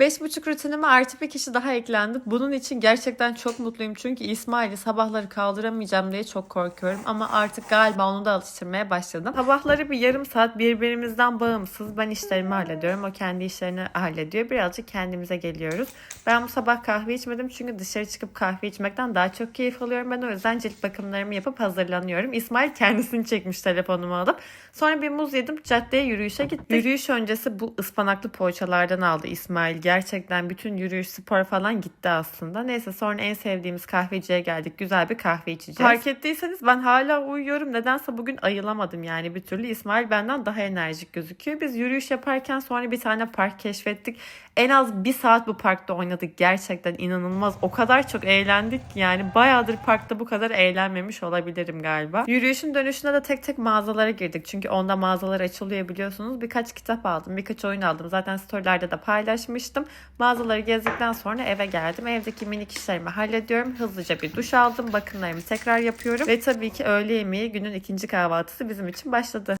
5.30 rutinime artı bir kişi daha eklendi. Bunun için gerçekten çok mutluyum. Çünkü İsmail'i sabahları kaldıramayacağım diye çok korkuyorum. Ama artık galiba onu da alıştırmaya başladım. Sabahları bir yarım saat birbirimizden bağımsız. Ben işlerimi hallediyorum. O kendi işlerini hallediyor. Birazcık kendimize geliyoruz. Ben bu sabah kahve içmedim. Çünkü dışarı çıkıp kahve içmekten daha çok keyif alıyorum. Ben o yüzden cilt bakımlarımı yapıp hazırlanıyorum. İsmail kendisini çekmiş telefonumu alıp. Sonra bir muz yedim. Caddeye yürüyüşe gittik. Yürüyüş öncesi bu ıspanaklı poğaçalardan aldı İsmail. Gerçekten bütün yürüyüş, spor falan gitti aslında. Neyse sonra en sevdiğimiz kahveciye geldik. Güzel bir kahve içeceğiz. Fark ettiyseniz ben hala uyuyorum. Nedense bugün ayılamadım yani bir türlü. İsmail benden daha enerjik gözüküyor. Biz yürüyüş yaparken sonra bir tane park keşfettik. En az bir saat bu parkta oynadık. Gerçekten inanılmaz. O kadar çok eğlendik ki yani bayağıdır parkta bu kadar eğlenmemiş olabilirim galiba. Yürüyüşün dönüşünde de tek tek mağazalara girdik. Çünkü onda mağazalar açılıyor biliyorsunuz. Birkaç kitap aldım, birkaç oyun aldım. Zaten storylerde de paylaşmıştım. Mağazaları gezdikten sonra eve geldim. Evdeki minik işlerimi hallediyorum. Hızlıca bir duş aldım. Bakımlarımı tekrar yapıyorum. Ve tabii ki öğle yemeği günün ikinci kahvaltısı bizim için başladı.